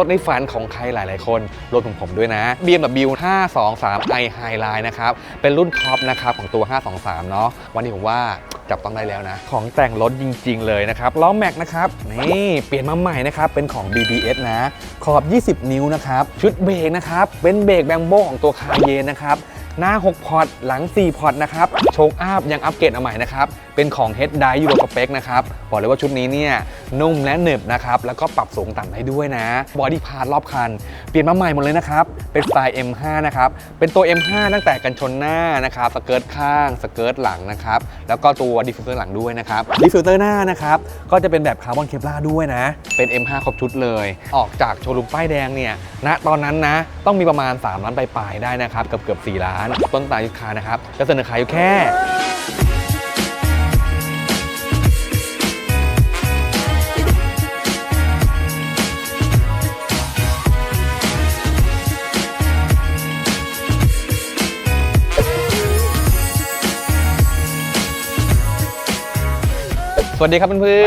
รถในฝันของใครหลาย ๆ คนรวมถึงผมด้วยนะ BMW 523 i Highline นะครับ เป็นรุ่นท็อปนะครับ ของตัว 523 เนาะ วันนี้ผมว่าจับต้องได้แล้วนะ ของแต่งรถจริง ๆ เลยนะครับ ล้อแม็กนะครับ นี่ เปลี่ยนมาใหม่นะครับ เป็นของ BBS นะ ขอบ 20 นิ้วนะครับ ชุดเบรกนะครับ เป็นเบรกแบมโบของตัวคาเยนนะครับ หน้า 6 พอร์ต หลัง 4 พอร์ตนะครับ โชคอัพยังอัปเกรดมาใหม่นะครับ เป็นของ Head d i ยูโรสเปกนะครับ บอกเลยว่าชุดนี้เนี่ยนุ่มและหนึบนะครับ แล้วก็ปรับสูงต่ำได้ด้วยนะบอดี้พาร์ทรอบคัน เปลี่ยนมาใหม่หมดเลยนะครับ เป็นสไตล์ M5 นะครับ เป็นตัว M5 ตั้งแต่กันชนหน้านะครับ สเกิร์ตข้าง สเกิร์ตหลังนะครับ แล้วก็ตัวดิฟฟิวเตอร์หลังด้วยนะครับ ดิฟฟิวเตอร์หน้านะครับ ก็จะเป็นแบบคาร์บอนเคปลาด้วยนะ เป็น M5 ครบชุดเลย ออกจากโชว์รูมป้ายแดงเนี่ย ณ ตอนนั้นนะ ต้องมีประมาณ 3 ล้านปลายๆได้นะครับ เกือบเกือบ4ล้าน ต้นตายุคานะครับ จะเสนอขายอยู่แค่สวัสดีครับเพื่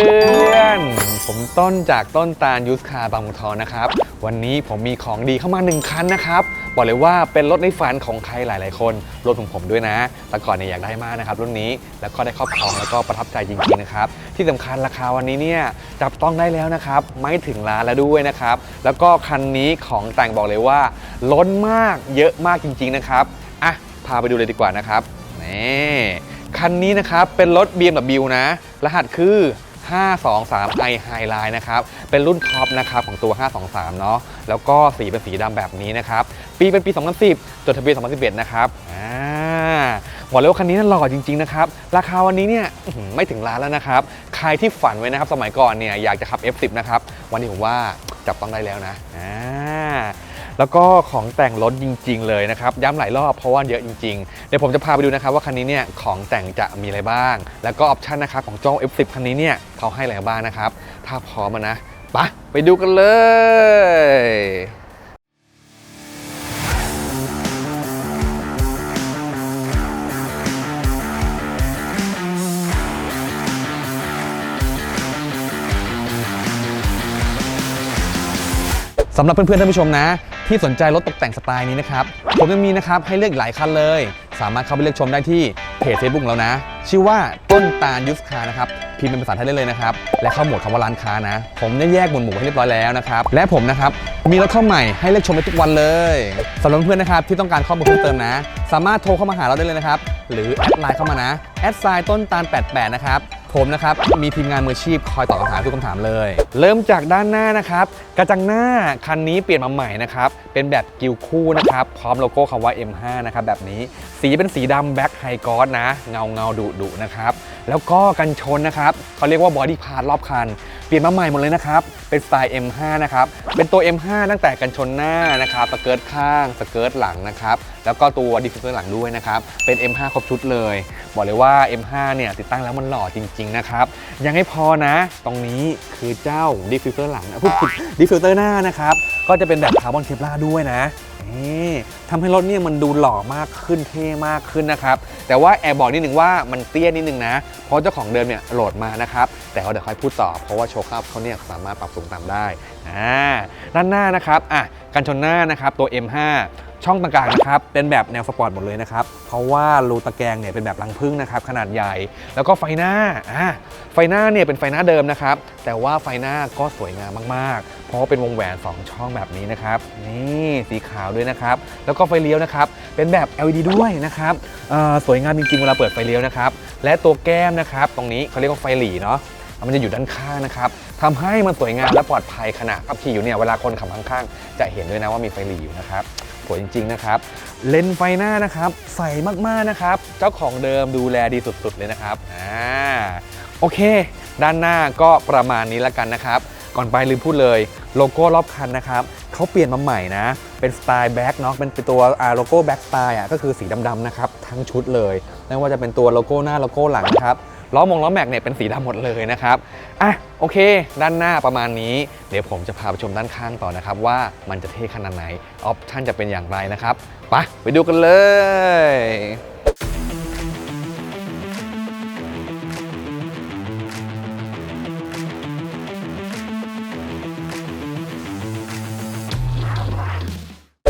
อนๆ ผมต้นจากต้นตาลยูสคาบางมุทอนะครับ วันนี้ผมมีของดีเข้ามา1คันนะครับ บอกเลยว่าเป็นรถในฝันของใครหลาย ๆ คนรวมถึงผมด้วยนะ แต่ก่อนเนี่ยอยากได้มากนะครับรุ่นนี้แล้วก็ได้ครอบครองแล้วก็ประทับใจจริง ๆ นะครับ ที่สำคัญราคาวันนี้เนี่ยจับต้องได้แล้วนะครับ ไม่ถึงล้านแล้วด้วยนะครับ แล้วก็คันนี้ของแต่งบอกเลยว่า ล้นมากเยอะมากจริง ๆ นะครับอะพาไปดูเลยดีกว่านะครับนี่คันนี้นะครับเป็นรถ BMW นะ รหัสคือ 523 i Highline นะครับ เป็นรุ่นท็อปนะครับของตัว 523 เนาะ แล้วก็สีเป็นสีดำแบบนี้นะครับ ปีเป็นปี 2010 จดทะเบียน 2011 นะครับอ่าบอกเลยว่าคันนี้น่าหล่อจริง ๆ นะครับ ราคาวันนี้เนี่ยไม่ถึงล้านแล้วนะครับ ใครที่ฝันไว้นะครับสมัยก่อนเนี่ยอยากจะขับ F10 นะครับ วันนี้ผมว่าจับต้องได้แล้วนะอ่าแล้วก็ของแต่งรถจริง ๆ เลยนะครับ ย้ำหลายรอบเพราะว่าเยอะจริง ๆ เดี๋ยวผมจะพาไปดูนะครับว่าคันนี้เนี่ยของแต่งจะมีอะไรบ้าง แล้วก็ออปชันนะครับของเจ้า F10 คันนี้เนี่ยเขาให้อะไรบ้างนะครับ ถ้าพร้อมนะไปะไปดูกันเลย สำหรับเพื่อนๆท่านผู้ชมนะ ที่สนใจรถตกแต่งสไตล์นี้นะครับ ผมยังมีนะครับให้เลือกหลายคันเลย สามารถเข้าไปเลือกชมได้ที่เพจ Facebook ของเรานะ ชื่อว่าต้นตาลยุสคานะครับ พิมพ์เป็นภาษาไทยได้เลยนะครับ และเข้าหมวดคำว่าร้านค้านะ ผมได้แยกหมวดหมู่ให้เรียบร้อยแล้วนะครับ และผมนะครับ มีรถเข้าใหม่ให้เลือกชมได้ทุกวันเลยสำหรับเพื่อนๆนะครับที่ต้องการข้อมูลเพิ่มเติมนะ สามารถโทรเข้ามาหาเราได้เลยนะครับ หรือแอดไลน์เข้ามานะแอดไซน์ต้นตาล88นะครับผมนะครับ มีทีมงานมืออาชีพคอยตอบคำถามทุกคำถามเลย เริ่มจากด้านหน้านะครับ กระจังหน้าคันนี้เปลี่ยนมาใหม่นะครับ เป็นแบบกิวคู่นะครับ พร้อมโลโก้คำว่า M5 นะครับ แบบนี้สีเป็นสีดำแบ็คไฮกอสนะ เงาเงาดุดุนะครับ แล้วก็กันชนนะครับเขาเรียกว่าบอดี้พาร์ทรอบคัน เปลี่ยนมาใหม่หมดเลยนะครับ เป็นสไตล์ M5 นะครับ เป็นตัว M5 ตั้งแต่กันชนหน้านะครับ สเกิร์ตข้าง สเกิร์ตหลังนะครับ แล้วก็ตัวดิฟฟิวเตอร์หลังด้วยนะครับ เป็น M5 ครบชุดเลย บอกเลยว่า M5 เนี่ยติดตั้งแล้วมันหล่อจริง ๆ นะครับ ยังไม่พอนะ ตรงนี้คือเจ้าดิฟฟิวเตอร์หลังพูดผิดดิฟฟิวเตอร์หน้านะครับ ก็จะเป็นแบบคาร์บอนเคปลาด้วยนะ นี่ทำให้รถเนี่ยมันดูหล่อมากขึ้นเท่มากขึ้นนะครับ แต่ว่าแอบบอกนิดนึงว่ามันเตี้ยนิดนึงนะ เพราะเจ้าของเดิมเนี่ยโหลดมานะครับ แต่เขาเดี๋ยวค่อยพูดต่อ เพราะว่าโชว์อัพเขาเนี่ยสามารถปรับสูงต่ำได้อ่าด้านหน้านะครับอะกันชนหน้านะครับตัว M5 ช่องต่างๆนะครับเป็นแบบแนวสปอร์ตหมดเลยนะครับเพราะว่ารูตะแกรงเนี่ยเป็นแบบรังผึ้งนะครับขนาดใหญ่ แล้วก็ไฟหน้าอะไฟหน้าเนี่ยเป็นไฟหน้าเดิมนะครับแต่ว่าไฟหน้าก็สวยงามมากๆ เพราะว่าเป็นวงแหวน 2 ช่องแบบนี้นะครับนี่สีขาวด้วยนะครับแล้วก็ไฟเลี้ยวนะครับเป็นแบบ LED ด้วยนะครับสวยงามจริงๆเวลาเปิดไฟเลี้ยวนะครับและตัวแก้มนะครับตรงนี้เขาเรียกว่าไฟหลีเนาะมันจะอยู่ด้านข้างนะครับทำให้มันสวยงามและปลอดภัยขณะขับขี่อยู่เนี่ยเวลาคนขับข้างๆจะเห็นด้วยนะว่ามีไฟหลีอยู่นะครับ สวยจริง ๆ นะครับ เลนส์ไฟหน้านะครับ ใสมากๆนะครับ เจ้าของเดิมดูแลดีสุดๆเลยนะครับอ่าโอเค ด้านหน้าก็ประมาณนี้แล้วกันนะครับ ก่อนไปลืมพูดเลยโลโก้รอบคันนะครับเขาเปลี่ยนมาใหม่นะ เป็นสไตล์แบ็กเนาะเป็นเป็นตัวอาโลโก้แบ็กสไตล์อะก็คือสีดำๆนะครับทั้งชุดเลยไม่ว่าจะเป็นตัวโลโก้หน้าโลโก้หลังนะครับ ล้อมงล้อแม็กเนี่ยเป็นสีดำหมดเลยนะครับอะโอเค ด้านหน้าประมาณนี้ เดี๋ยวผมจะพาไปชมด้านข้างต่อนะครับ ว่ามันจะเท่ขนาดไหนออปชั่นจะเป็นอย่างไรนะครับไปไปดูกันเลย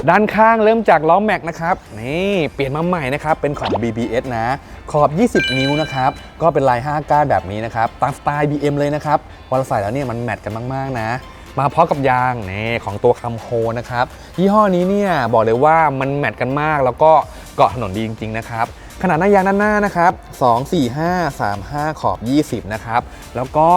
ด้านข้างเริ่มจากล้อแม็กนะครับนี่เปลี่ยนมาใหม่นะครับเป็นของ BBS นะขอบ 20 นิ้วนะครับก็เป็นลาย5ก้านแบบนี้นะครับตามสไตล์ BM เลยนะครับพอเราใส่แล้วเนี่ยมันแมทกันมากๆนะมาพร้อมกับยางนี่ของตัวคัมโฮนะครับยี่ห้อนี้เนี่ยบอกเลยว่ามันแมทกันมาก แล้วก็เกาะถนนดีจริง ๆ นะครับ ขนาดหน้ายางด้านหน้านะครับ 2 4 5 3 5 ขอบ 20 นะครับ แล้วก็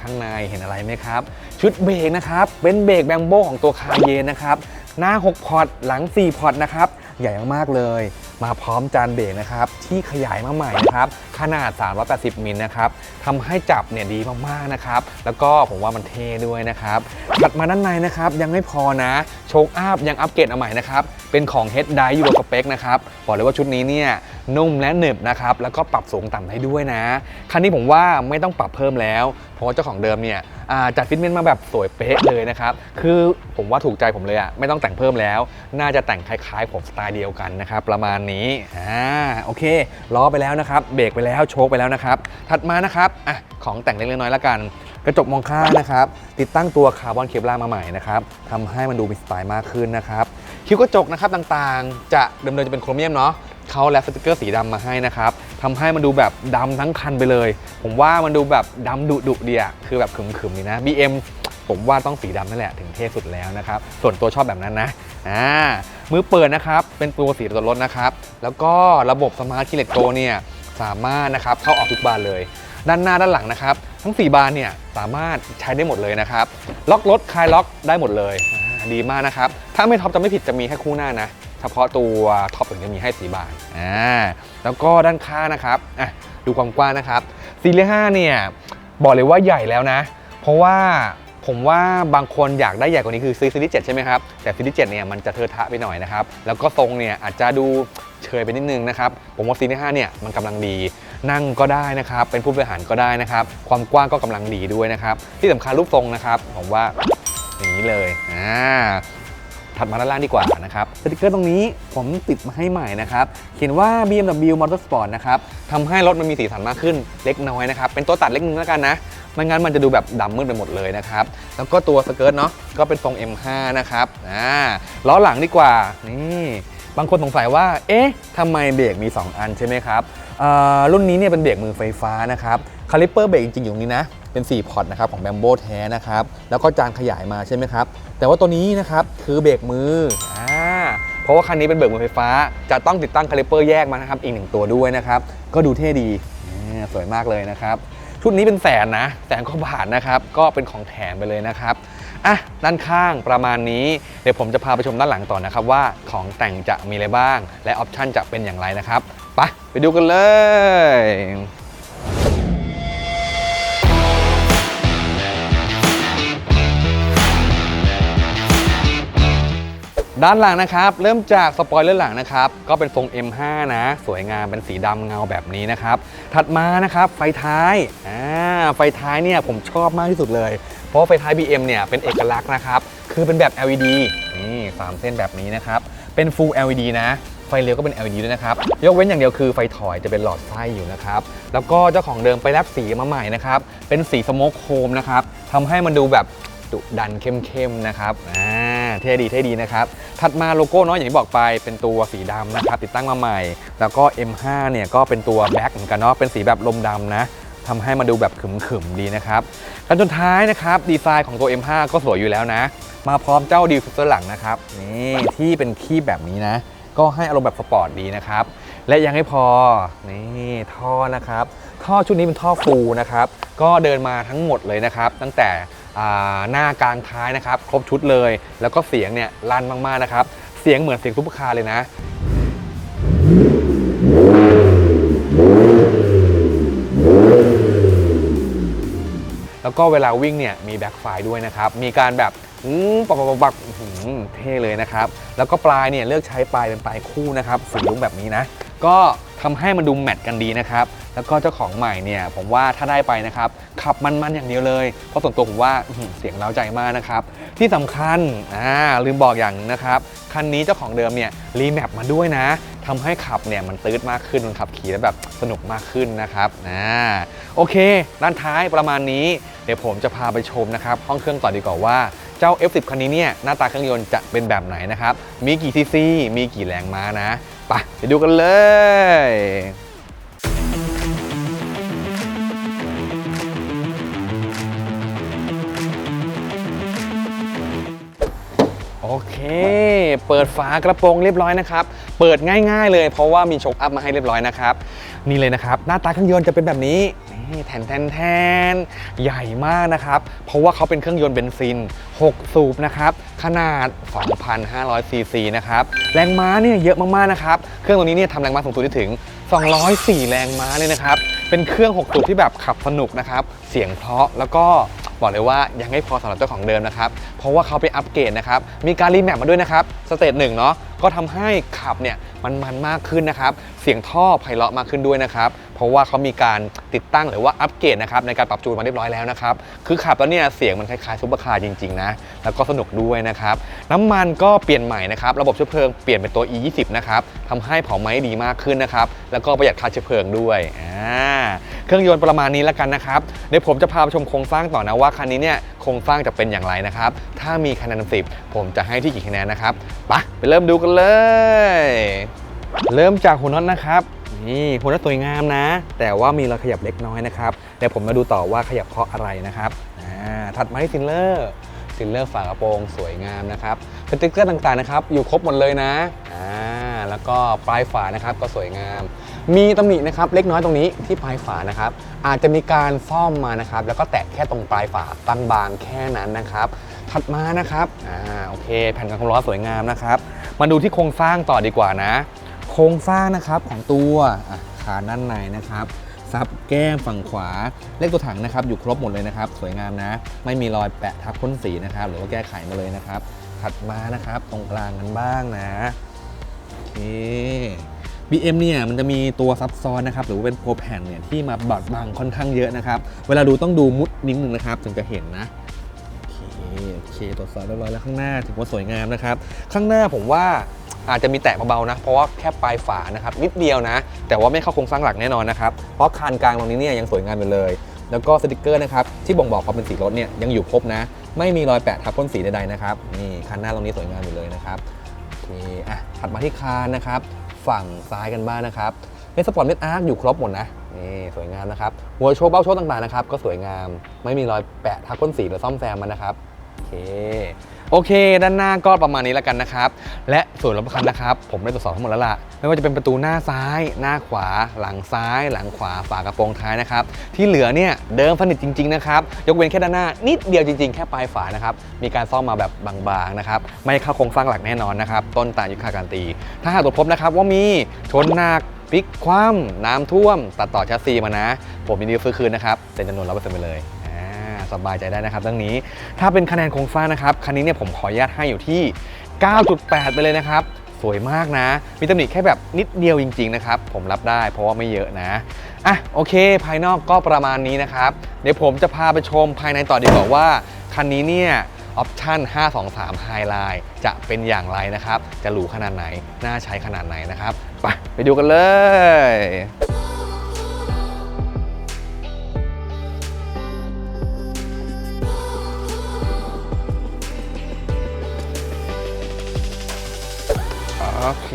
ข้างในเห็นอะไรไหมครับ ชุดเบรกนะครับ เป็นเบรกแบมโบของตัวคาเยนนะครับ หน้า 6 พอร์ต หลัง 4 พอร์ตนะครับ ใหญ่มากๆเลย มาพร้อมจานเบรกนะครับที่ขยายมาใหม่นะครับขนาด 380 มิลนะครับทำให้จับเนี่ยดีมากๆนะครับแล้วก็ผมว่ามันเท่ด้วยนะครับถัดมาด้านในนะครับยังไม่พอนะโชคอัพยังอัปเกรดมาใหม่นะครับเป็นของ Head d i ยูโรสเปกนะครับบอกเลยว่าชุดนี้เนี่ยนุ่มและหนึบนะครับแล้วก็ปรับสูงต่ำได้ด้วยนะ คันนี้ผมว่าไม่ต้องปรับเพิ่มแล้ว เพราะว่าเจ้าของเดิมเนี่ยจัดฟิตเมนต์มาแบบสวยเป๊ะเลยนะครับ คือผมว่าถูกใจผมเลยอะไม่ต้องแต่งเพิ่มแล้ว น่าจะแต่งคล้ายๆ ผมสไตล์เดียวกันนะครับประมาณนี้อ่าโอเคล้อไปแล้วนะครับ เบรกไปแล้วโชคไปแล้วนะครับ ถัดมานะครับอะของแต่งเล็กๆน้อยๆแล้วกัน กระจกมองข้างนะครับ ติดตั้งตัวคาร์บอนเคปลามาใหม่นะครับทำให้มันดูมีสไตล์มากขึ้นนะครับคิ้วกระจกนะครับต่างๆ จะเดิมๆจะเป็นโครเมียมเนาะเขาแลปสติกเกอร์สีดำมาให้นะครับทำให้มันดูแบบดำทั้งคันไปเลย ผมว่ามันดูแบบดำดุดุเดียคือแบบขึมๆนี่นะ BM ผมว่าต้องสีดำนั่นแหละถึงเท่สุดแล้วนะครับ ส่วนตัวชอบแบบนั้นนะอ่ามือเปิดนะครับ เป็นตัวสีตัวรถนะครับ แล้วก็ระบบสมาร์ทคีเลตโกเนี่ยสามารถนะครับเข้าออกทุกบานเลย ด้านหน้าด้านหลังนะครับ ทั้ง 4 บานเนี่ยสามารถใช้ได้หมดเลยนะครับ ล็อกรถคลายล็อกได้หมดเลย ดีมากนะครับ ถ้าไม่ท็อปจะไม่ผิดจะมีแค่คู่หน้านะเฉพาะตัวท็อปถึงจะมีให้สีบานอ่าแล้วก็ด้านข้างนะครับอะดูความกว้างนะครับซีรีส์5เนี่ยบอกเลยว่าใหญ่แล้วนะ เพราะว่า ผมว่าบางคนอยากได้ใหญ่กว่านี้คือซื้อซีรีส์7ใช่ไหมครับแต่ซีรีส์7เนี่ยมันจะเทอะทะไปหน่อยนะครับแล้วก็ทรงเนี่ยอาจจะดูเฉยไปนิดนึงนะครับผมว่าซีรีส์5เนี่ยมันกำลังดี นั่งก็ได้นะครับเป็นผู้บริหารก็ได้นะครับความกว้างก็กำลังดีด้วยนะครับที่สำคัญรูปทรงนะครับผมว่าอย่างนี้เลยอ่า ถัดมาด้านล่างดีกว่านะครับสติกเกอร์ตรงนี้ผมติดมาให้ใหม่นะครับ เขียนว่า BMW Motorsport นะครับทำให้รถมันมีสีสันมากขึ้นเล็กน้อยนะครับ เป็นตัวตัดเล็กนึงแล้วกันนะไม่งั้นมันจะดูแบบดำมืดไปหมดเลยนะครับ แล้วก็ตัวสเกิร์ตเนาะก็เป็นทรง M5 นะครับอ่าล้อหลังดีกว่านี่บางคนสงสัยว่า เอ๊ะทำไมเบรกมี 2 อันใช่ไหมครับอ่ารุ่นนี้เนี่ยเป็นเบรกมือไฟฟ้านะครับ คาลิปเปอร์เบรกจริงๆอยู่นี้นะ เป็น 4 พอร์ตนะครับของแบมโบแท้นะครับ แล้วก็จานขยายมาใช่ไหมครับ แต่ว่าตัวนี้นะครับคือเบรกมืออ่าเพราะว่าคันนี้เป็นเบรกมือไฟฟ้า จะต้องติดตั้งคาลิเปอร์แยกมานะครับอีกหนึ่งตัวด้วยนะครับ ก็ดูเท่ดีสวยมากเลยนะครับ ชุดนี้เป็นแสนนะแสนกว่าบาทนะครับ ก็เป็นของแถมไปเลยนะครับอะด้านข้างประมาณนี้ เดี๋ยวผมจะพาไปชมด้านหลังต่อนะครับ ว่าของแต่งจะมีอะไรบ้าง และออปชั่นจะเป็นอย่างไรนะครับไปไปดูกันเลย ด้านหลังนะครับ เริ่มจากสปอยเลอร์หลังนะครับ ก็เป็นทรง M5 นะ สวยงามเป็นสีดำเงาแบบนี้นะครับ ถัดมานะครับไฟท้ายอ่าไฟท้ายเนี่ยผมชอบมากที่สุดเลย เพราะไฟท้าย BM เนี่ยเป็นเอกลักษณ์นะครับ คือเป็นแบบ LED นี่สามเส้นแบบนี้นะครับ เป็น Full LED นะไฟเลี้ยวก็เป็น LED ด้วยนะครับ ยกเว้นอย่างเดียวคือไฟถอยจะเป็นหลอดไส้อยู่นะครับ แล้วก็เจ้าของเดิมไปแลบสีมาใหม่นะครับ เป็นสีสโมกโคมนะครับทำให้มันดูแบบดุดันเข้มๆนะครับ อ่า เท่ดีเท่ดีนะครับ ถัดมาโลโก้เนาะอย่างที่บอกไปเป็นตัวสีดำนะครับติดตั้งมาใหม่ แล้วก็ M5 เนี่ยก็เป็นตัวแบ็คเหมือนกันเนาะเป็นสีแบบลมดำนะทำให้มาดูแบบขึมๆดีนะครับขั้นสุดท้ายนะครับดีไซน์ของตัว M5 ก็สวยอยู่แล้วนะ มาพร้อมเจ้าดิวฟิเซอร์หลังนะครับนี่ที่เป็นคีบแบบนี้นะ ก็ให้อารมณ์แบบสปอร์ตดีนะครับ และยังไม่พอนี่ท่อนะครับ ท่อชุดนี้เป็นท่อฟูนะครับ ก็เดินมาทั้งหมดเลยนะครับ ตั้งแต่ หน้ากลางท้ายนะครับ ครบชุดเลย แล้วก็เสียงเนี่ยลั่นมากๆนะครับ เสียงเหมือนเสียงซุปเปอร์คาร์เลยนะแล้วก็เวลาวิ่งเนี่ยมีแบ็คไฟด้วยนะครับ มีการแบบอืมปักปักปักปักอื้ออเท่เลยนะครับ แล้วก็ปลายเนี่ยเลือกใช้ปลายเป็นปลายคู่นะครับสีลุ้งแบบนี้นะ ก็ทำให้มันดูแมทกันดีนะครับ แล้วก็เจ้าของใหม่เนี่ยผมว่าถ้าได้ไปนะครับขับมันๆอย่างเดียวเลย เพราะส่วนตัวผมว่าเสียงเร้าใจมากนะครับ ที่สำคัญอ่าลืมบอกอย่างนะครับคันนี้เจ้าของเดิมเนี่ยรีแมปมาด้วยนะทำให้ขับเนี่ยมันตื้ดมากขึ้นมันขับขี่แล้วแบบสนุกมากขึ้นนะครับอ่าโอเค ด้านท้ายประมาณนี้ เดี๋ยวผมจะพาไปชมนะครับห้องเครื่องต่อดีกว่าว่าเจ้า F10 คันนี้เนี่ยหน้าตาเครื่องยนต์จะเป็นแบบไหนนะครับ มีกี่ซีซี มีกี่แรงม้านะ ไปไปดูกันเลย เค เปิดฝากระโปรงเรียบร้อยนะครับ เปิดง่ายๆเลยเพราะว่ามีโชคอัพมาให้เรียบร้อยนะครับ นี่เลยนะครับ หน้าตาเครื่องยนต์จะเป็นแบบนี้นี่แทนแทนแทนใหญ่มากนะครับ เพราะว่าเขาเป็นเครื่องยนต์เบนซิน 6 สูบนะครับ ขนาด 2,500ซีซีนะครับ แรงม้าเนี่ยเยอะมากๆนะครับ เครื่องตัวนี้เนี่ยทำแรงม้าสูงสุดได้ถึง 204 แรงม้าเลยนะครับ เป็นเครื่อง 6 สูบที่แบบขับสนุกนะครับเสียงเพราะแล้วก็บอกเลยว่ายังไม่พอสำหรับเจ้าของเดิมนะครับ เพราะว่าเขาไปอัปเกรดนะครับ มีการรีแมปมาด้วยนะครับ สเตจหนึ่งเนาะ ก็ทำให้ขับเนี่ยมันมันมากขึ้นนะครับ เสียงท่อไพเราะมากขึ้นด้วยนะครับ เพราะว่าเขามีการติดตั้งหรือว่าอัปเกรดนะครับในการปรับจูนมาเรียบร้อยแล้วนะครับ คือขับแล้วเนี่ยเสียงมันคล้ายๆซุปเปอร์คาร์จริงๆนะ แล้วก็สนุกด้วยนะครับ น้ำมันก็เปลี่ยนใหม่นะครับ ระบบเชื้อเพลิงเปลี่ยนเป็นตัว E20 นะครับทำให้เผาไหม้ดีมากขึ้นนะครับ แล้วก็ประหยัดค่าเชื้อเพลิงด้วย อ่า เครื่องยนต์ประมาณนี้แล้วกันนะครับเดยวผมจะพาไปชมโครงสร้างต่อนะว่าคันนี้เนี่ยโครงสร้างจะเป็นอย่างไรนะครับ ถ้ามีคะแนนสิบผมจะให้ที่กี่คะแนนนะครับไปะไปเริ่มดูกันเลย เริ่มจากหัวน็อตนะครับนี่หัวน็อตสวยงามนะ แต่ว่ามีรอยขยับเล็กน้อยนะครับเดี๋ยวผมมาดูต่อว่าขยับเพราะอะไรนะครับอ่าถัดมาที่ซิลเลอร์ซิลเลอร์ฝากระโปรงสวยงามนะครับสติ๊กเกอร์ต่างๆนะครับ อยู่ครบหมดเลยนะอ่าแล้วก็ปลายฝานะครับก็สวยงาม มีตำหนินะครับเล็กน้อยตรงนี้ที่ปลายฝานะครับ อาจจะมีการซ่อมมานะครับ แล้วก็แตะแค่ตรงปลายฝาบางๆแค่นั้นนะครับ ถัดมานะครับอ่าโอเค แผ่นกันความร้อนสวยงามนะครับ มาดูที่โครงสร้างต่อดีกว่านะ โครงสร้างนะครับของตัวอะคาด้านในนะครับซับแก้มฝั่งขวาเลขตัวถังนะครับ อยู่ครบหมดเลยนะครับ สวยงามนะ ไม่มีรอยแปะทับพ่นสีนะครับ หรือว่าแก้ไขมาเลยนะครับ ถัดมานะครับ ตรงกลางกันบ้างนะ โอเค BM เนี่ยมันจะมีตัวซับซ้อนนะครับหรือว่าเป็นโปรแผ่นเนี่ยที่มาบดบังค่อนข้างเยอะนะครับ เวลาดูต้องดูมุดนิดนึงนะครับ ถึงจะเห็นนะโอเคโอเคตรวจสอบเรียบร้อยแล้วข้างหน้าถือว่าสวยงามนะครับ ข้างหน้าผมว่าอาจจะมีแตะเบาๆนะ เพราะว่าแค่ปลายฝานะครับนิดเดียวนะ แต่ว่าไม่เข้าโครงสร้างหลักแน่นอนนะครับ เพราะคานกลางตรงนี้เนี่ยยังสวยงามอยู่เลย แล้วก็สติกเกอร์นะครับที่บ่งบอกความเป็นสีรถเนี่ยยังอยู่ครบนะ ไม่มีรอยแปะทับพ่นสีใดๆนะครับนี่คันหน้าตรงนี้สวยงามอยู่เลยนะครับโอเคอะถัดมาที่คานนะครับ ฝั่งซ้ายกันบ้างนะครับเป็นสปอร์ตเน็ตอาร์คอยู่ครบหมดนะนี่สวยงามนะครับหัวโชว์เบ้าโชว์ต่างๆนะครับก็สวยงาม ไม่มีรอยแปะทับพ่นสีหรือซ่อมแซมมันนะครับโอเค โอเค ด้านหน้าก็ประมาณนี้แล้วกันนะครับ และส่วนรถคันนะครับ ผมได้ตรวจสอบทั้งหมดแล้วล่ะ ไม่ว่าจะเป็นประตูหน้าซ้าย หน้าขวา หลังซ้าย หลังขวา ฝากระโปรงท้ายนะครับ ที่เหลือเนี่ยเดิมสนิทจริง ๆ นะครับ ยกเว้นแค่ด้านหน้า นิดเดียวจริง ๆ แค่ปลายฝานะครับ มีการซ่อมมาแบบบางๆนะครับ ไม่เข้าโครงสร้างหลักแน่นอนนะครับ ต้นตาลยุคาการตี ถ้าหากตรวจพบนะครับว่ามีชนหนักพลิกคว่ำน้ำท่วม ตัดต่อแชสซีมานะ ผมยินดีซื้อคืนนะครับเป็นจำนวนร้อยเปอร์เซ็นต์ไปเลย สบายใจได้นะครับเรื่องนี้ ถ้าเป็นคะแนนโครงสร้างนะครับคันนี้เนี่ยผมขออนุญาตให้อยู่ที่ 9.8 ไปเลยนะครับ สวยมากนะ มีตำหนิแค่แบบนิดเดียวจริง ๆ นะครับ ผมรับได้เพราะว่าไม่เยอะนะอะโอเค ภายนอกก็ประมาณนี้นะครับเดี๋ยวผมจะพาไปชมภายในต่อดีกว่าว่าคันนี้เนี่ยออปชั่น 523 Highline จะเป็นอย่างไรนะครับ จะหรูขนาดไหน น่าใช้ขนาดไหนนะครับ ไปไปดูกันเลย เค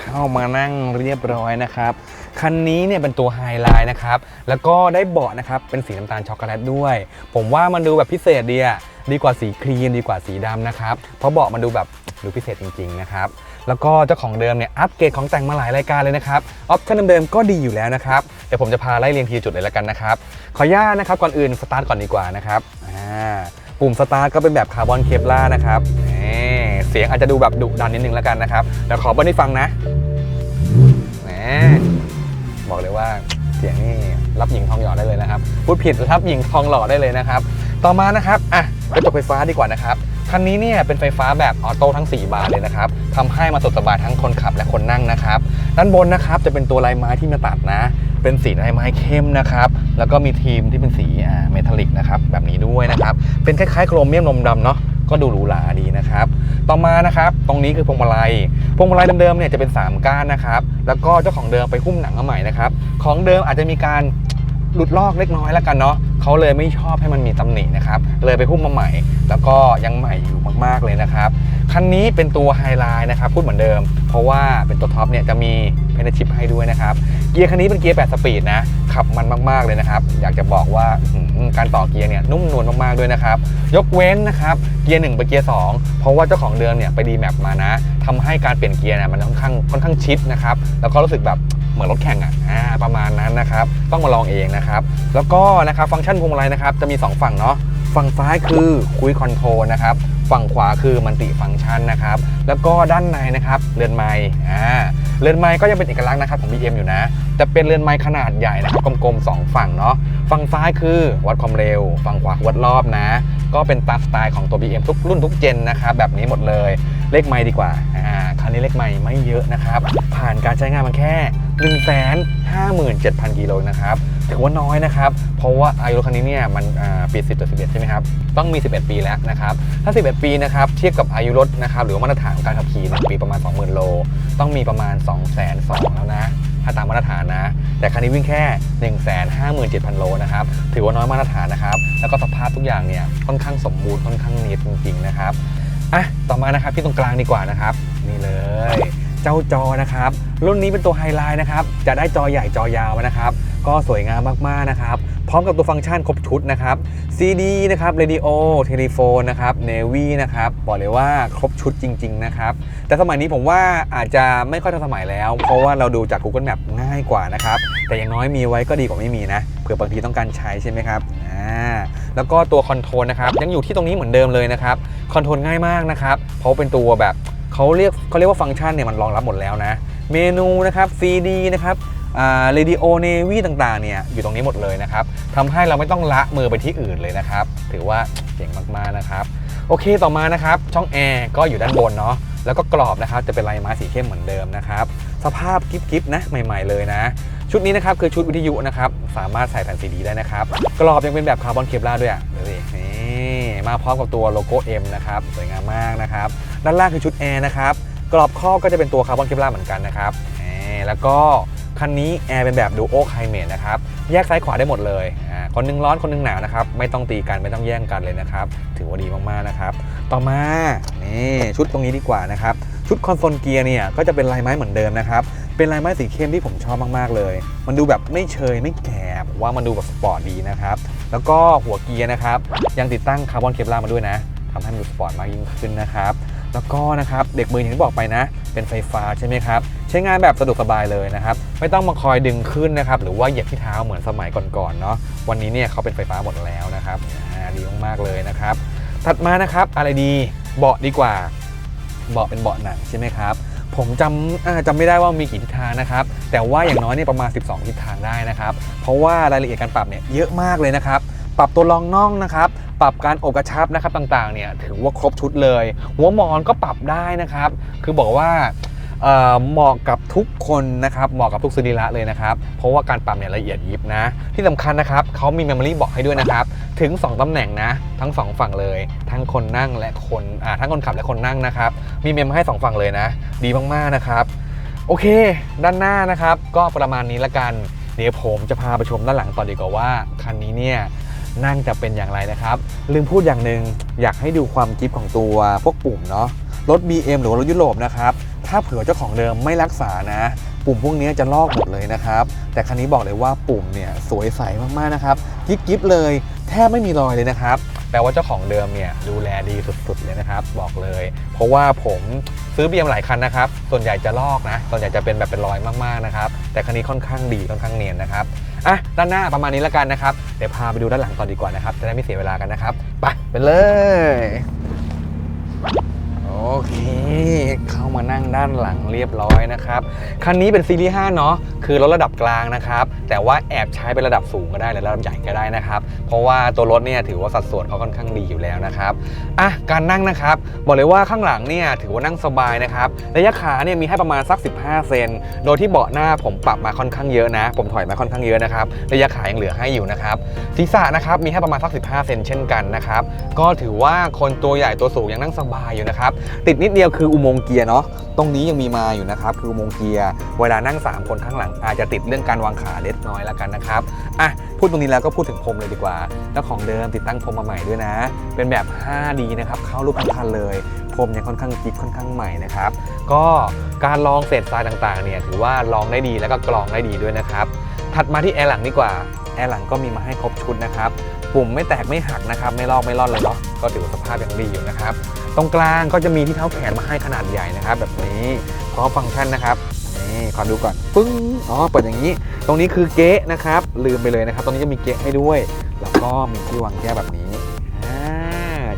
เข้ามานั่งเรียบร้อยนะครับ คันนี้เนี่ยเป็นตัวไฮไลท์นะครับ แล้วก็ได้เบาะนะครับ เป็นสีน้ำตาลช็อกโกแลตด้วย ผมว่ามันดูแบบพิเศษดีอะดีกว่าสีครีมดีกว่าสีดำนะครับ เพราะเบาะมันดูแบบดูพิเศษจริงๆนะครับ แล้วก็เจ้าของเดิมเนี่ยอัปเกรดของแต่งมาหลายรายการเลยนะครับ ออปชั่นเดิมๆก็ดีอยู่แล้วนะครับ เดี๋ยวผมจะพาไล่เรียงทีจุดเลยล้วกันนะครับ ขออนุญาตนะครับก่อนอื่นสตาร์ทก่อนดีกว่านะครับ อ่า ปุ่มสตาร์ทก็เป็นแบบคาร์บอนเคปล่านะครับนี่ เสียงอาจจะดูแบบดุดันนิดนึงแล้วกันนะครับเดี๋ยวขอเบิ้ลให้ฟังนะแหมบอกเลยว่าเสียงนี่รับหญิงทองหยอดได้เลยนะครับพูดผิดรับหญิงทองหล่อได้เลยนะครับ ต่อมานะครับอะกระจกไฟฟ้าดีกว่านะครับคันนี้เนี่ยเป็นไฟฟ้าแบบออโต้ทั้ง 4 บานเลยนะครับทำให้มาสะดวกสบายทั้งคนขับและคนนั่งนะครับ ด้านบนนะครับจะเป็นตัวลายไม้ที่มาตัดนะ เป็นสีลายไม้เข้มนะครับ แล้วก็มีทีมที่เป็นสีอ่าเมทัลลิกนะครับแบบนี้ด้วยนะครับ เป็นคล้ายๆโครเมียมนมดำเนาะ ก็ดูหรูหราดีนะครับ ต่อมานะครับ ตรงนี้คือพวงมาลัย พวงมาลัยเดิมๆเนี่ยจะเป็น 3 ก้านนะครับ แล้วก็เจ้าของเดิมไปหุ้มหนังมาใหม่นะครับ ของเดิมอาจจะมีการหลุดลอกเล็กน้อยแล้วกันเนาะเขาเลยไม่ชอบให้มันมีตำหนินะครับ เลยไปหุ้มมาใหม่ แล้วก็ยังใหม่อยู่มากๆเลยนะครับ คันนี้เป็นตัวไฮไลท์นะครับพูดเหมือนเดิม เพราะว่าเป็นตัวท็อปเนี่ยจะมีเพนชิพให้ด้วยนะครับ เกียร์คันนี้เป็นเกียร์ 8 สปีดนะ ขับมันมาก ๆ เลยนะครับ อยากจะบอกว่าการต่อเกียร์เนี่ยนุ่มนวลมาก ๆ ด้วยนะครับ ยกเว้นนะครับเกียร์ 1 ไปเกียร์ 2 เพราะว่าเจ้าของเดิมเนี่ยไปดีแมปมานะทำให้การเปลี่ยนเกียร์เนี่ยมันค่อนข้างค่อนข้างชิดนะครับ แล้วก็รู้สึกแบบเหมือนรถแข่งอะอ่าประมาณนั้นนะครับ ต้องมาลองเองนะครับ แล้วก็นะครับฟังก์ชันพวงมาลัยนะครับจะมี 2 ฝั่งเนาะฝั่งซ้ายคือคุยคอนโทรลนะครับ ฝั่งขวาคือมันติฟังก์ชันนะครับ แล้วก็ด้านในนะครับเรือนไม้อ่าเรือนไม้ก็ยังเป็นเอกลักษณ์นะครับของ BM อยู่นะ จะเป็นเรือนไม้ขนาดใหญ่นะครับกลมๆ2ฝั่งเนาะฝั่งซ้ายคือวัดความเร็ว ฝั่งขวาวัดรอบนะ ก็เป็นตามสไตล์ของตัว BM ทุกรุ่นทุกเจนนะครับแบบนี้หมดเลยเลขไม้ดีกว่าอ่าคราวนี้เลขไม้ไม่เยอะนะครับ ผ่านการใช้งานมาแค่ 1 5 7 0 0 0 กิโลนะครับ ถือว่าน้อยนะครับ เพราะว่าอายุรถคันนี้เนี่ยมันปี 10ต่อ11 ใช่ไหมครับ ต้องมี 11 ปีแล้วนะครับ ถ้า 11 ปีนะครับ เทียบกับอายุรถนะครับ หรือว่ามาตรฐานของการขับขี่1ปีประมาณ 20,000 โล ต้องมีประมาณ 2 2 0 0 0แล้วนะ ถ้าตามมาตรฐานนะ แต่คันนี้วิ่งแค่ 157,000 โลนะครับ ถือว่าน้อยมาตรฐานนะครับ แล้วก็สภาพทุกอย่างเนี่ยค่อนข้างสมบูรณ์ค่อนข้างเนียบจริงๆนะครับ อะ ต่อมานะครับที่ตรงกลางดีกว่านะครับ นี่เลยเจ้าจอนะครับ รุ่นนี้เป็นตัวไฮไลท์นะครับ จะได้จอใหญ่จอยาวนะครับ ก็สวยงามมากๆนะครับ พร้อมกับตัวฟังก์ชันครบชุดนะครับ CD นะครับเรดิโอเทเลโฟนนะครับเนวีนะครับบอกเลยว่าครบชุดจริง ๆ นะครับ แต่สมัยนี้ผมว่าอาจจะไม่ค่อยทันสมัยแล้ว เพราะว่าเราดูจาก Google Map ง่ายกว่านะครับ แต่อย่างน้อยมีไว้ก็ดีกว่าไม่มีนะเผื่อบางทีต้องการใช้ใช่ไหมครับอ่าแล้วก็ตัวคอนโทรลนะครับยังอยู่ที่ตรงนี้เหมือนเดิมเลยนะครับคอนโทรลง่ายมากนะครับเพราะเป็นตัวแบบเขาเรียกเขาเรียกว่าฟังก์ชันเนี่ยมันรองรับหมดแล้วนะ เมนูนะครับ CD นะครับ เรดิโอเนวีต่างๆเนี่ยอยู่ตรงนี้หมดเลยนะครับทำให้เราไม่ต้องละมือไปที่อื่นเลยนะครับ ถือว่าเจ๋งมากๆนะครับโอเคต่อมานะครับ ช่องแอร์ก็อยู่ด้านบนเนาะแล้วก็กรอบนะครับจะเป็นลายไม้สีเข้มเหมือนเดิมนะครับสภาพกิ๊บๆนะใหม่ ๆเลยนะ ชุดนี้นะครับคือชุดวิทยุนะครับสามารถใส่แผ่นซีดีได้นะครับกรอบยังเป็นแบบคาร์บอนเคปลาร์ด้วยอะดูสินี่มาพร้อมกับตัวโลโก้ M นะครับสวยงามมากนะครับด้านล่างคือชุดแอร์นะครับกรอบครอก็จะเป็นตัวคาร์บอนเคปลาร์เหมือนกันนะครับแล้วก็ คันนี้แอร์เป็นแบบดูโอไคเมทนะครับ แยกซ้ายขวาได้หมดเลยอ่าคนหนึงร้อนคนหนึงหนาวนะครับ ไม่ต้องตีกัน ไม่ต้องแย่งกันเลยนะครับ ถือว่าดีมากๆนะครับ ต่อมา นี่ชุดตรงนี้ดีกว่านะครับ ชุดคอนโซลเกียร์เนี่ย ก็จะเป็นลายไม้เหมือนเดิมนะครับ เป็นลายไม้สีเข้มที่ผมชอบมากๆเลย มันดูแบบไม่เชยไม่แก่ว่ามันดูแบบสปอร์ตดีนะครับ แล้วก็หัวเกียร์นะครับ ยังติดตั้งคาร์บอนเคปลามาด้วยนะทำให้มันดูสปอร์ตมากยิ่งขึ้นนะครับ แล้วก็นะครับเด็กมืออย่างที่บอกไปนะ เป็นไฟฟ้าใช่ไหมครับ ใช้งานแบบสะดวกสบายเลยนะครับ ไม่ต้องมาคอยดึงขึ้นนะครับ หรือว่าเหยียบที่เท้าเหมือนสมัยก่อนๆเนาะวันนี้เนี่ยเขาเป็นไฟฟ้าหมดแล้วนะครับดีมากๆเลยนะครับ ถัดมานะครับอะไรดีเบาะดีกว่าเบาะเป็นเบาะหนังใช่ไหมครับผมจำจำไม่ได้ว่ามีกี่ทิศทางนะครับ แต่ว่าอย่างน้อยเนี่ยประมาณ 12 ทิศทางได้นะครับ เพราะว่ารายละเอียดการปรับเนี่ยเยอะมากเลยนะครับ ปรับตัวรองน่องนะครับ ปรับการโอบกระชับนะครับต่างๆเนี่ยถือว่าครบชุดเลย หัวหมอนก็ปรับได้นะครับ คือบอกว่าเเหมาะกับทุกคนนะครับ เหมาะกับทุกสรีระเลยนะครับ เพราะว่าการปรับเนี่ยละเอียดยิบนะ ที่สำคัญนะครับเขามี Memory บอกให้ด้วยนะครับ ถึง 2ตำแหน่งนะ ทั้ง 2 ฝั่งเลย ทั้งคนนั่งและคนทั้งคนขับและคนนั่งนะครับ มีเมมให้ 2 ฝั่งเลยนะ ดีมากๆนะครับ โอเค ด้านหน้านะครับ ก็ประมาณนี้ละกัน เดี๋ยวผมจะพาไปชมด้านหลังต่อดีกว่าว่าคันนี้เนี่ย นั่งจะเป็นอย่างไรนะครับ ลืมพูดอย่างหนึ่งอยากให้ดูความจิ๊บของตัวพวกปุ่มเนาะรถ BM หรือรถยุโรปนะครับ ถ้าเผื่อเจ้าของเดิมไม่รักษานะ ปุ่มพวกนี้จะลอกหมดเลยนะครับ แต่คันนี้บอกเลยว่าปุ่มเนี่ยสวยใสมากๆนะครับกิ๊บกิ๊บเลยแทบไม่มีรอยเลยนะครับแปลว่าเจ้าของเดิมเนี่ยดูแลดีสุดๆเลยนะครับ บอกเลย เพราะว่าผมซื้อ BM หลายคันนะครับ ส่วนใหญ่จะลอกนะ ส่วนใหญ่จะเป็นแบบเป็นรอยมากๆนะครับ แต่คันนี้ค่อนข้างดีค่อนข้างเนียนนะครับ อะด้านหน้าประมาณนี้แล้วกันนะครับ เดี๋ยวพาไปดูด้านหลังต่อดีกว่านะครับ จะได้ไม่เสียเวลากันนะครับ ไปไปเลย เค เข้ามานั่งด้านหลังเรียบร้อยนะครับ คันนี้เป็นซีรีส์5เนาะคือรถระดับกลางนะครับ แต่ว่าแอบใช้เป็นระดับสูงก็ได้หรือระดับใหญ่ก็ได้นะครับ เพราะว่าตัวรถเนี่ยถือว่าสัดส่วนเขาค่อนข้างดีอยู่แล้วนะครับอะการนั่งนะครับบอกเลยว่าข้างหลังเนี่ยถือว่านั่งสบายนะครับระยะขาเนี่ยมีให้ประมาณสัก 15 เซนโดยที่เบาะหน้าผมปรับมาค่อนข้างเยอะนะ ผมถอยมาค่อนข้างเยอะนะครับระยะขายังเหลือให้อยู่นะครับศีรษะนะครับมีให้ประมาณสัก 15 เซนเช่นกันนะครับก็ถือว่าคนตัวใหญ่ตัวสูงยังนั่งสบายอยู่นะครับติดนิดเดียวคืออุโมงค์เกียร์เนาะตรงนี้ยังมีมาอยู่นะครับ คืออุโมงค์เกียร์เวลานั่ง 3 คนข้างหลัง อาจจะติดเรื่องการวางขาเล็กน้อยแล้วกันนะครับอะพูดตรงนี้แล้วก็พูดถึงพรมเลยดีกว่าแล้วของเดิมติดตั้งพรมมาใหม่ด้วยนะ เป็นแบบ 5D นะครับเข้ารูปทั้งคันเลยพรมเนี่ยค่อนข้างกิ๊กค่อนข้างใหม่นะครับก็การลองเศษทรายต่างๆเนี่ยถือว่าลองได้ดีแล้วก็กรองได้ดีด้วยนะครับถัดมาที่แอร์หลังดีกว่าแอร์หลังก็มีมาให้ครบชุดนะครับ ปุ่มไม่แตกไม่หักนะครับ ไม่ลอกไม่ร่อนเลยเนาะก็ถือว่าสภาพยังดีอยู่นะครับ ตรงกลางก็จะมีที่เท้าแขนมาให้ขนาดใหญ่นะครับ แบบนี้พร้อมฟังก์ชันนะครับนี่ขอดูก่อนปึ้งอ๋อเปิดอย่างนี้ ตรงนี้คือเก๊ะนะครับ ลืมไปเลยนะครับ ตรงนี้จะมีเก๊ะให้ด้วย แล้วก็มีที่วางแก้วแบบนี้อ่า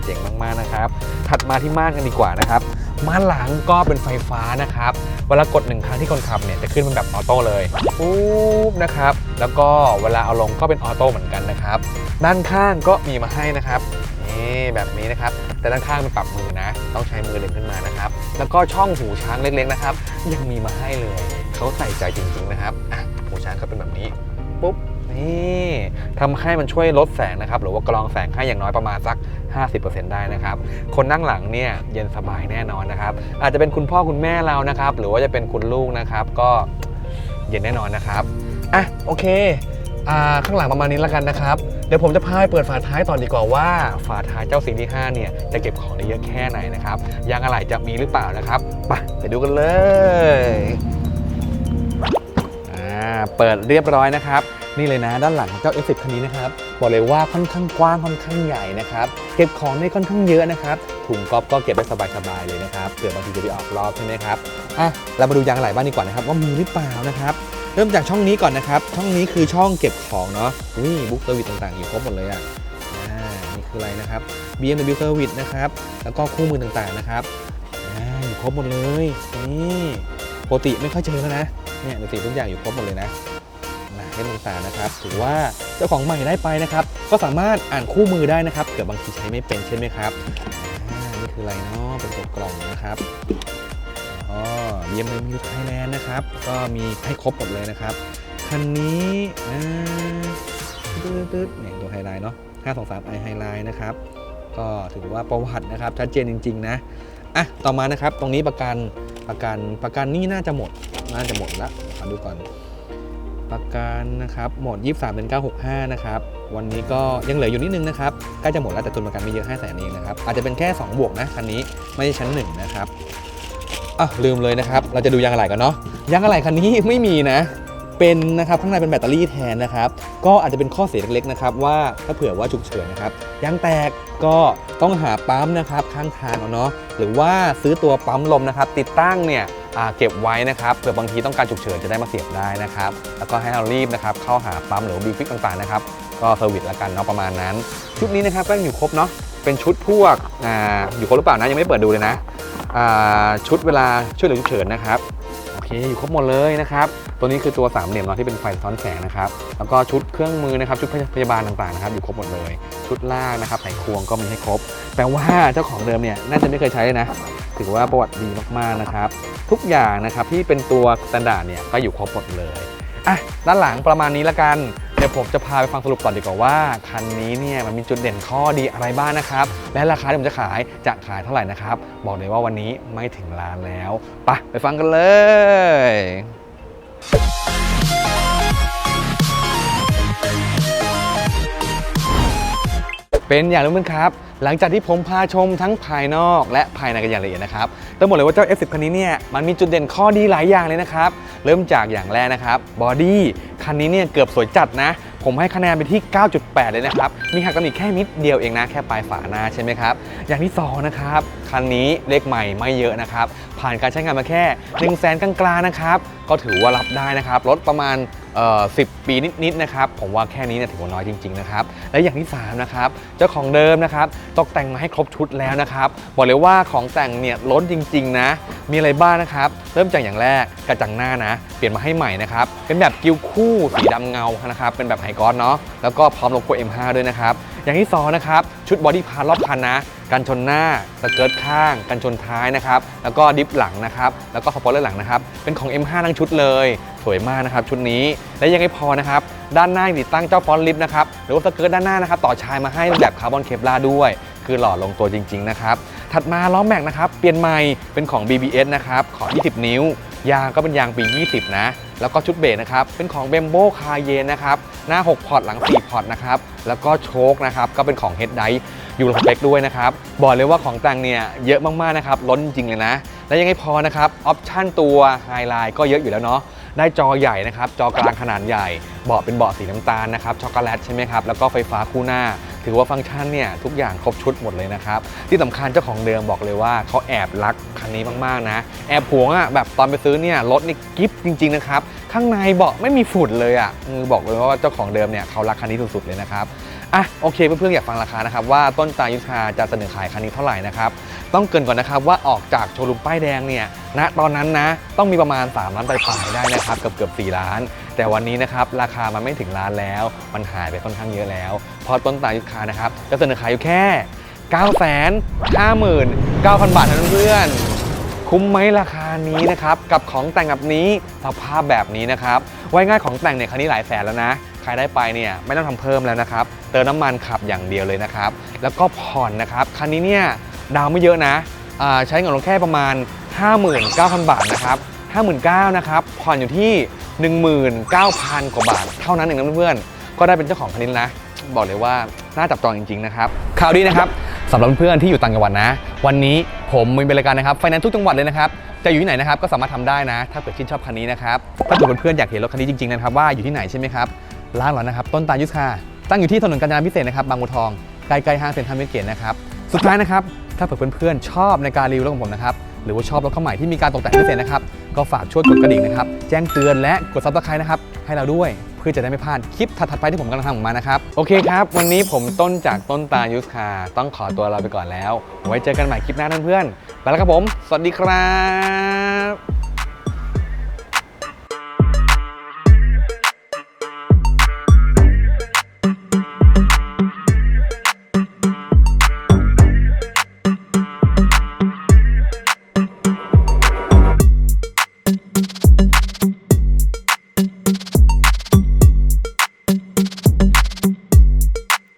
เจ๋งมากๆนะครับ ถัดมาที่ม่านกันดีกว่านะครับ ม่านหลังก็เป็นไฟฟ้านะครับ เวลากดหนึ่งครั้งที่คนขับเนี่ยจะขึ้นเป็นแบบออโต้เลยปุ๊บนะครับ แล้วก็เวลาเอาลงก็เป็นออโต้เหมือนกันนะครับ ด้านข้างก็มีมาให้นะครับนี่แบบนี้นะครับ แต่ด้านข้างเป็นปรับมือนะ ต้องใช้มือดึงขึ้นมานะครับ แล้วก็ช่องหูช้างเล็กๆนะครับ ยังมีมาให้เลย เขาใส่ใจจริงๆนะครับอะหูช้างก็เป็นแบบนี้ปุ๊บ นี่ทำให้มันช่วยลดแสงนะครับ หรือว่ากรองแสงให้อย่างน้อยประมาณสัก 50%ได้นะครับ คนนั่งหลังเนี่ยเย็นสบายแน่นอนนะครับ อาจจะเป็นคุณพ่อคุณแม่เรานะครับ หรือว่าจะเป็นคุณลูกนะครับ ก็เย็นแน่นอนนะครับ อะโอเคอ่าข้างหลังประมาณนี้แล้วกันนะครับ เดี๋ยวผมจะพาไปเปิดฝาท้ายต่อดีกว่าว่า ฝาท้ายเจ้าสีที่5เนี่ยจะเก็บของได้เยอะแค่ไหนนะครับยางอะไหล่จะมีหรือเปล่านะครับไปไปดูกันเลยอ่าเปิดเรียบร้อยนะครับ นี่เลยนะ ด้านหลังของเจ้า F10 คันนี้นะครับ บอกเลยว่าค่อนข้างกว้างค่อนข้างใหญ่นะครับ เก็บของได้ค่อนข้างเยอะนะครับ ถุงก๊อฟก็เก็บได้สบายๆเลยนะครับเผื่อบางทีจะไปออกรอบใช่ไหมครับอะเรามาดูยางอะไหล่บ้างดีกว่านะครับ ว่ามีหรือเปล่านะครับเริ่มจากช่องนี้ก่อนนะครับ ช่องนี้คือช่องเก็บของเนาะอุ้ยบุ๊กเซอร์วิสต่างๆ อยู่ครบหมดเลยอะอ่านี่คืออะไรนะครับ BMW Service นะครับ แล้วก็คู่มือต่างๆนะครับอ่าอยู่ครบหมดเลย นี่ปกติไม่ค่อยเจอแล้วนะ เนี่ยดูสิทุกอย่างอยู่ครบหมดเลยนะ เล่มต่างๆนะครับถือว่าเจ้าของใหม่ได้ไปนะครับ ก็สามารถอ่านคู่มือได้นะครับเผื่อบางทีใช้ไม่เป็นใช่ไหมครับนี่คืออะไรเนาะเป็นตัวกล่องนะครับอ๋อ BMW Thailand นด์นะครับ ก็มีให้ครบหมดเลยนะครับคันนี้อ่าตึ๊ดๆเนี่ยตัวไฮไลท์เนาะ523 i ไฮไลท์นะครับก็ถือว่าประวัตินะครับชัดเจนจริง ๆ นะอะต่อมานะครับตรงนี้ประกันประกันประกันนี่น่าจะหมดน่าจะหมดละขอดูก่อน ประกันนะครับหมด 23เป็น965 นะครับ วันนี้ก็ยังเหลืออยู่นิดนึงนะครับใกล้จะหมดแล้วแต่ทุนประกันไม่เยอะ5แสนเองนะครับ อาจจะเป็นแค่ 2 บวกนะคันนี้ไม่ใช่ชั้น 1 นะครับอะลืมเลยนะครับ เราจะดูยางอะไหล่กันเนาะยางอะไหล่คันนี้ไม่มีนะ เป็นนะครับข้างในเป็นแบตเตอรี่แทนนะครับ ก็อาจจะเป็นข้อเสียเล็กๆนะครับว่าถ้าเผื่อว่าฉุกเฉินนะครับยางแตกก็ต้องหาปั๊มนะครับข้างทางเอาเนาะหรือว่าซื้อตัวปั๊มลมนะครับ ติดตั้งเนี่ย เก็บไว้นะครับเผื่อบางทีต้องการฉุกเฉินจะได้มาเสียบได้นะครับ แล้วก็ให้เรารีบนะครับเข้าหาปั๊มหรือบีฟิกต่างๆนะครับก็เซอร์วิสละกันเนาะประมาณนั้น ชุดนี้นะครับก็อยู่ครบเนาะเป็นชุดพวกออยู่ครบหรือเปล่านะยังไม่เปิดดูเลยนะชุดเวลาช่วยเหลือฉุกเฉินนะครับโอเคอยู่ครบหมดเลยนะครับ ตัวนี้คือตัวสามเหลี่ยมเนาะที่เป็นไฟซ้อนแสงนะครับ แล้วก็ชุดเครื่องมือนะครับชุดพยาบาลต่างๆนะครับอยู่ครบหมดเลย ชุดล่างนะครับไขควงก็มีให้ครบ แปลว่าเจ้าของเดิมเนี่ยน่าจะไม่เคยใช้เลยนะ ถือว่าประวัติดีมากๆนะครับ ทุกอย่างนะครับที่เป็นตัวสแตนดาร์ดเนี่ยก็อยู่ครบหมดเลยอะด้านหลังประมาณนี้ละกันเดี๋ยวผมจะพาไปฟังสรุปก่อนดีกว่าว่าคันนี้เนี่ยมันมีจุดเด่นข้อดีอะไรบ้างนะครับ และราคาที่ผมจะขายจะขายเท่าไหร่นะครับ บอกเลยว่าวันนี้ไม่ถึงล้านแล้วปะไปฟังกันเลย เป็นอย่างไรบ้างครับ หลังจากที่ผมพาชมทั้งภายนอกและภายในกันอย่างละเอียดนะครับ ต้องบอกเลยว่าเจ้า F10 คันนี้เนี่ยมันมีจุดเด่นข้อดีหลายอย่างเลยนะครับ เริ่มจากอย่างแรกนะครับบอดี้คันนี้เนี่ยเกือบสวยจัดนะ ผมให้คะแนนไปที่ 9.8 เลยนะครับ มีหักตำหนิแค่นิดเดียวเองนะ แค่ปลายฝาหน้าใช่ไหมครับ อย่างที่ 2 นะครับ คันนี้เลขใหม่ไม่เยอะนะครับ ผ่านการใช้งานมาแค่1 0 0 0 0แสนกลางๆนะครับ ก็ถือว่ารับได้นะครับรถประมาณ เอ่อ10ปีนิดๆนะครับ ผมว่าแค่นี้เนี่ยถือว่าน้อยจริงๆนะครับ และอย่างที่3นะครับเจ้าของเดิมนะครับตกแต่งมาให้ครบชุดแล้วนะครับบอกเลยว่าของแต่งเนี่ยล้นจริง ๆ นะ มีอะไรบ้างนะครับ เริ่มจากอย่างแรกกระจังหน้านะ เปลี่ยนมาให้ใหม่นะครับ เป็นแบบกิ้วคู่สีดำเงานะครับเป็นแบบไฮกอสเนาะแล้วก็พร้อมโลโก้ M5 ด้วยนะครับ อย่างที่สองนะครับชุดบอดี้พาร์ทรอบคันนะกันชนหน้าสเกิร์ตข้าง กันชนท้ายนะครับแล้วก็ดิฟหลังนะครับแล้วก็สปอยเลอร์หลังนะครับเป็นของ M5 ทั้งชุดเลย สวยมากนะครับชุดนี้และยังไม่พอนะครับด้านหน้าติดตั้งเจ้าฟอนต์ลิฟต์นะครับหรือว่าสเกิร์ตด้านหน้านะครับต่อชายมาให้แบบคาร์บอนเคปลาด้วย คือหล่อลงตัวจริง ๆ นะครับถัดมาล้อแม็กนะครับเปลี่ยนใหม่เป็นของ BBS นะครับขอ 20 นิ้ว ยางก็เป็นยางปี 20 นะ แล้วก็ชุดเบรกนะครับ เป็นของ b บ m b o คาเยนนะครับ หน้า 6 พอร์ตหลัง 4 พอร์ตนะครับ แล้วก็โชคนะครับ ก็เป็นของ Head d i ยูโรสเปกด้วยนะครับ บอกเลยว่าของแต่งเนี่ยเยอะมากๆนะครับ ล้นจริงเลยนะ และยังไม่พอนะครับ ออปชั่นตัวไฮไลท์ก็เยอะอยู่แล้วเนาะ ได้จอใหญ่นะครับ จอกลางขนาดใหญ่ เบาะเป็นเบาะสีน้ำตาลนะครับ ช็อกโกแลตใช่ไหมครับ แล้วก็ไฟฟ้าคู่หน้า ถือว่าฟังก์ชันเนี่ยทุกอย่างครบชุดหมดเลยนะครับ ที่สำคัญเจ้าของเดิมบอกเลยว่าเขาแอบรักคันนี้มากๆนะ แอบหวงอะแบบตอนไปซื้อเนี่ยรถนี่กิฟต์จริงๆนะครับ ข้างในเบาะไม่มีฝุ่นเลยอะบอกเลยว่าเจ้าของเดิมเนี่ยเขารักคันนี้สุดๆเลยนะครับ อะโอเคเพื่อนๆอยากฟังราคานะครับว่าต้นตาลยุทธาจะเสนอขายคันนี้เท่าไหร่นะครับต้องเกินก่อนนะครับว่าออกจากโชว์รูมป้ายแดงเนี่ยณตอนนั้นนะต้องมีประมาณ 3 ล้านปลายๆได้นะครับเกือบเกือบ4ล้าน แต่วันนี้นะครับราคามันไม่ถึงล้านแล้ว มันหายไปค่อนข้างเยอะแล้วเพราะต้นตาลยุทธานะครับจะเสนอขายอยู่แค่ 9 5 9 0 0 0 บาทเท่านั้นเพื่อนคุ้มไหมราคานี้นะครับกับของแต่งแบบนี้สภาพแบบนี้นะครับไว้ง่ายของแต่งเนี่ยคันนี้หลายแสนแล้วนะ ครได้ไปเนี่ยไม่ต้องทำเพิ่มแล้วนะครับ เติมน้ำมันขับอย่างเดียวเลยนะครับ แล้วก็ผ่อนนะครับ คันนี้เนี่ยดาวไม่เยอะนะใช้เงินลงแค่ประมาณ 59,000 บาทนะครับ59,000นะครับ ผ่อนอยู่ที่ 19,000 กว่าบาท เท่านั้นเองนะเพื่อนๆ ก็ได้เป็นเจ้าของคันนี้นะ บอกเลยว่าน่าจับจองจริง ๆ นะครับ ข่าวดีนะครับสำหรับเพื่อนๆที่อยู่ต่างจังหวัดนะ วันนี้ผมมีบริการนะครับไฟแนนซ์ทุกจังหวัดเลยนะครับจะอยู่ที่ไหนนะครับก็สามารถทำได้นะ ถ้าเกิดชื่นชอบคันนี้นะครับถ้าเกิดเพื่อนๆอยากเห็นรถคันนี้จริงๆนะครับว่าอยู่ที่ไหนใช่ไหมครับ ร้านเรานะครับ ต้นตาลยุทธคาตั้งอยู่ที่ถนนกาญจนาพิเศษนะครับบางบัวทองใกล้ๆห้างเซ็นทรัลเวสเกตนะครับสุดท้ายนะครับถ้าเกิดเพื่อนๆชอบในการรีวิวรถของผมนะครับหรือว่าชอบรถเข้าใหม่ที่มีการตกแต่งพิเศษนะครับก็ฝากช่วยกดกระดิ่งนะครับแจ้งเตือนและกดซับสไครต์นะครับให้เราด้วยเพื่อจะได้ไม่พลาดคลิปถัดๆไปที่ผมกำลังทำออกมานะครับโอเคครับ วันนี้ผมต้นจากต้นตาลยุทธคาต้องขอตัวเราไปก่อนแล้ว ไว้เจอกันใหม่คลิปหน้าเพื่อนๆไปแล้วครับผม สวัสดีครับ